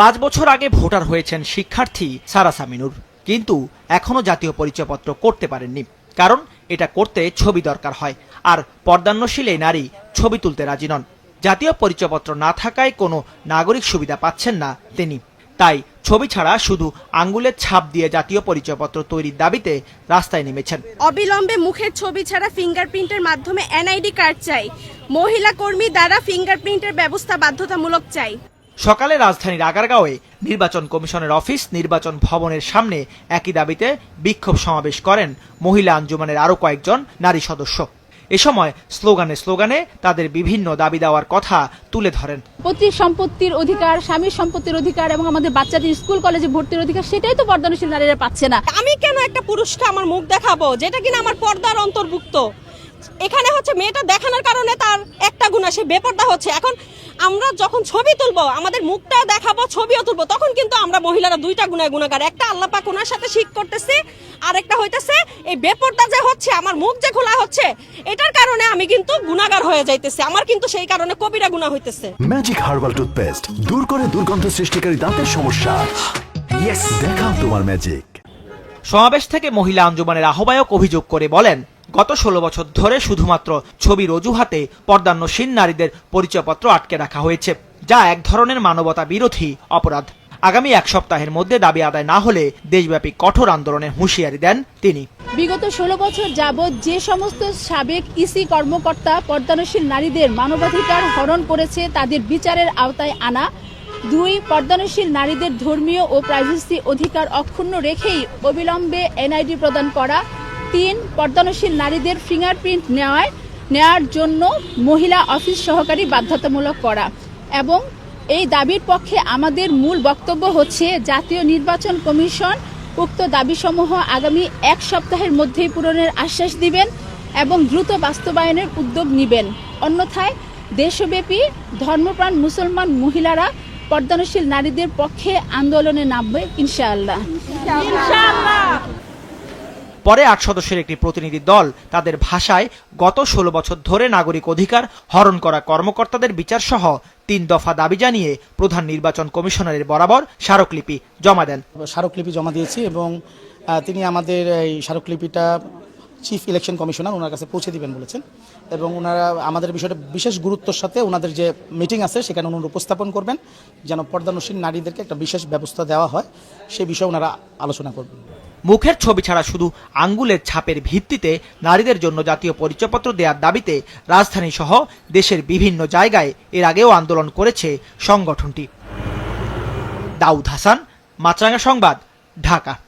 পাঁচ বছর আগে ভোটার হয়েছেন শিক্ষার্থী সারা সামিনুর। কিন্তু এখনও জাতীয় পরিচয়পত্র করতে পারেননি। কারণ এটা করতে ছবি দরকার হয়। আর পর্দান্নশীল এই নারী ছবি তুলতে রাজি নন। জাতীয় পরিচয়পত্র না থাকায় কোনো নাগরিক সুবিধা পাচ্ছেন না তিনি। তাই ছবি ছাড়া শুধু আঙ্গুলের ছাপ দিয়ে জাতীয় পরিচয়পত্র তৈরির দাবিতে রাস্তায় নেমেছেন। অবিলম্বে মুখের ছবি ছাড়া ফিঙ্গারপ্রিন্টের মাধ্যমে এনআইডি কার্ড চাই। মহিলা কর্মী দ্বারা ফিঙ্গারপ্রিন্টের ব্যবস্থা বাধ্যতামূলক চাই। সকালে রাজধানীর আগারগাঁওয়ে নির্বাচন কমিশনের অফিস নির্বাচন ভবনের সামনে একই দাবিতে বিক্ষোভ সমাবেশ করেন মহিলা আঞ্জুমানের আরও কয়েকজন নারী সদস্য। এ সময় স্লোগানে স্লোগানে তাদের বিভিন্ন দাবি দেওয়ার কথা তুলে ধরেন। পৈতৃক সম্পত্তির অধিকার স্বামীর সম্পত্তির অধিকার এবং আমাদের বাচ্চাদের স্কুল কলেজে ভর্তির অধিকার সেটাই তো বর্ধনশীল নারীরা পাচ্ছে না। আমি কেন একটা পুরুষকে আমার মুখ দেখাবো যেটা কিনা আমার পর্দার অন্তর্ভুক্ত? এখানে হচ্ছে মেয়েটা দেখানোর কারণে তার একটা গুণা সে বেপর্দা হচ্ছে। এখন আমরা যখন ছবি তুলবো আমাদের মুখটাও দেখাবো ছবিও তুলবো তখন কিন্তু আমরা মহিলারা দুইটা গুণায় গুণাগার। একটা আল্লাহ পাক ওনার সাথে শিখ করতেছে আর একটা হইতেছে এই বেপর্দা যে হচ্ছে আমার মুখ যে খোলা হচ্ছে এটার কারণে আমি কিন্তু গুণাগার হয়ে যাইতেছে। আমার কিন্তু সেই কারণে কবিরা গুণা হইতেছে। ম্যাজিক হার্বাল টুথপেস্ট দূর করে দুর্গন্ধ সৃষ্টিকারী দাঁতের সমস্যা। ইয়েস দেখাও তোমার ম্যাজিক সমাবেশ থেকে মহিলা আঞ্জুমানের আহ্বায়ক অভিযোগ করে বলেন গত ষোলো বছর ধরে শুধুমাত্র ছবির অজুহাতে পর্দান্নসীন নারীদের পরিচয়পত্র আটকে রাখা হয়েছে, যা এক ধরনের মানবতা বিরোধী অপরাধ। আগামী এক সপ্তাহের মধ্যে দাবি আদায় না হলে দেশব্যাপী কঠোর আন্দোলনের হুঁশিয়ারি দেন তিনি। বিগত ষোলো বছর যাবৎ যে সমস্ত সাবেক ইসি কর্মকর্তা পর্দানশীল নারীদের মানবাধিকার হরণ করেছে, তাদের বিচারের আওতায় আনা, দুই পর্দানশীল নারীদের ধর্মীয় ও প্রাইভেসি অধিকার অক্ষুণ্ণ রেখেই অবিলম্বে এনআইডি প্রদান করা তিন পর্দানশীল নারীদের ফিঙ্গারপ্রিন্ট নেওয়ায় নেওয়ার জন্য মহিলা অফিস সহকারী বাধ্যতামূলক করা এবং এই দাবির পক্ষে আমাদের মূল বক্তব্য হচ্ছে, জাতীয় নির্বাচন কমিশন উক্ত দাবিসমূহ আগামী এক সপ্তাহের মধ্যেই পূরণের আশ্বাস দিবেন এবং দ্রুত বাস্তবায়নের উদ্যোগ নেবেন। অন্যথায় দেশব্যাপী ধর্মপ্রাণ মুসলমান মহিলারা পর্দানশীল নারীদের পক্ষে আন্দোলনে নামবে ইনশাআল্লাহ। পরে আট সদস্যের একটি প্রতিনিধি দল তাদের ভাষায় গত ষোলো বছর ধরে নাগরিক অধিকার হরণ করা কর্মকর্তাদের বিচার সহ তিন দফা দাবি জানিয়ে প্রধান নির্বাচন কমিশনারের বরাবর স্মারকলিপি জমা দেন। স্মারকলিপি জমা দিয়েছি এবং তিনি আমাদের এই স্মারকলিপিটা চিফ ইলেকশন কমিশনার ওনার কাছে পৌঁছে দিবেন বলেছেন এবং ওনারা আমাদের বিষয়টা বিশেষ গুরুত্বর সাথে ওনাদের যে মিটিং আছে সেখানে ওনারা উপস্থাপন করবেন যেন পর্দানসীন নারীদেরকে একটা বিশেষ ব্যবস্থা দেওয়া হয়, সে বিষয়ে ওনারা আলোচনা করবেন। মুখের ছবি ছাড়া শুধু আঙ্গুলের ছাপের ভিত্তিতে নারীদের জন্য জাতীয় পরিচয়পত্র দেওয়ার দাবিতে রাজধানী সহ দেশের বিভিন্ন জায়গায় এর আগেও আন্দোলন করেছে সংগঠনটি। দাউদ হাসান মাছরাঙ্গা সংবাদ, ঢাকা।